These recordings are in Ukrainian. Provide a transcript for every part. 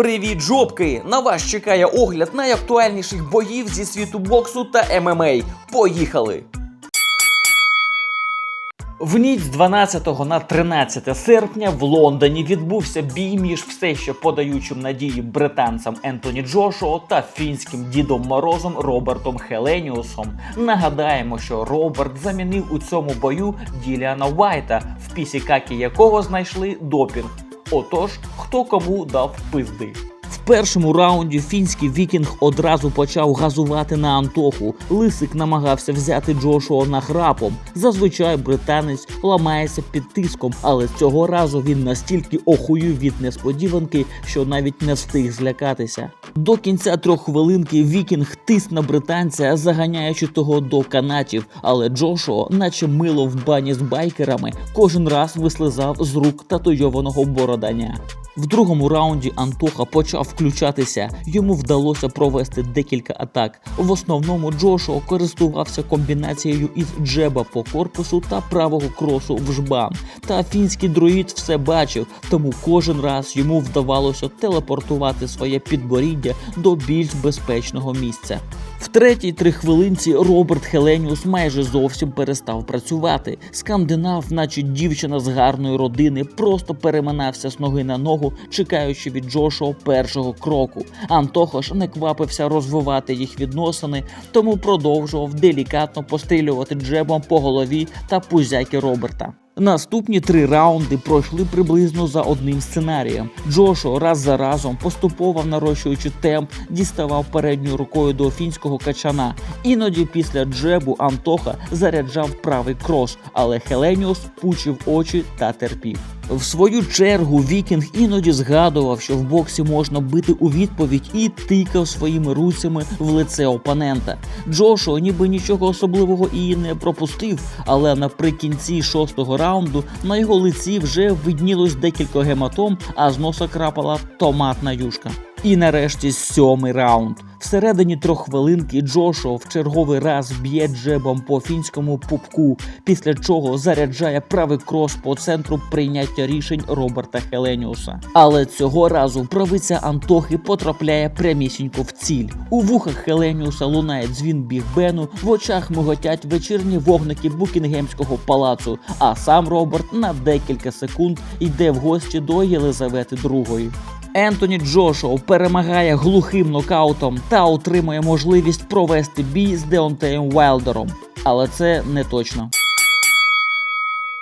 Привіт, жопки! На вас чекає огляд найактуальніших боїв зі світу боксу та ММА. Поїхали! В ніч з 12 на 13 серпня в Лондоні відбувся бій між все ще подаючим надії британцем Ентоні Джошуа та фінським дідом Морозом Робертом Хеленіусом. Нагадаємо, що Роберт замінив у цьому бою Діліана Вайта, в пісі какі якого знайшли допінг. Отож, хто кому дав пизди. Першому раунді фінський вікінг одразу почав газувати на Антоху. Лисик намагався взяти Джошуа нахрапом. Зазвичай британець ламається під тиском, але цього разу він настільки охуїв від несподіванки, що навіть не встиг злякатися. До кінця трьох хвилинки вікінг тис на британця, заганяючи того до канатів, але Джошуа, наче мило в бані з байкерами, кожен раз вислизав з рук татуйованого бородання. В другому раунді Антоха почав включатися. Йому вдалося провести декілька атак. В основному Джошо користувався комбінацією із джеба по корпусу та правого кросу в жбан. Та фінський друїд все бачив, тому кожен раз йому вдавалося телепортувати своє підборіддя до більш безпечного місця. Третій три хвилинці Роберт Хеленіус майже зовсім перестав працювати. Скандинав, наче дівчина з гарної родини, просто переминався з ноги на ногу, чекаючи від Джошуа першого кроку. Антоха ж не квапився розвивати їх відносини, тому продовжував делікатно пострілювати джебом по голові та пузяки Роберта. Наступні три раунди пройшли приблизно за одним сценарієм. Джошо раз за разом поступово нарощуючи темп, діставав передньою рукою до фінського качана. Іноді після джебу Антоха заряджав правий крос, але Хеленіус пучив очі та терпів. В свою чергу Вікінг іноді згадував, що в боксі можна бити у відповідь і тикав своїми руцями в лице опонента. Джошуа ніби нічого особливого і не пропустив, але наприкінці шостого раунду на його лиці вже виднілось декілька гематом, а з носа крапала томатна юшка. І нарешті сьомий раунд. Всередині трьоххвилинки Джошуа в черговий раз б'є джебом по фінському пупку, після чого заряджає правий крос по центру прийняття рішень Роберта Хеленіуса. Але цього разу правиця Антохи потрапляє прямісінько в ціль. У вухах Хеленіуса лунає дзвін бігбену, в очах миготять вечірні вогники Букінгемського палацу, а сам Роберт на декілька секунд йде в гості до Єлизавети II. Ентоні Джошоу перемагає глухим нокаутом та отримує можливість провести бій з Деонтеєм Вайлдером. Але це не точно.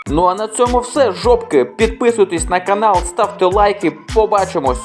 Ну а на цьому все, жопки. Підписуйтесь на канал, ставте лайки. Побачимось.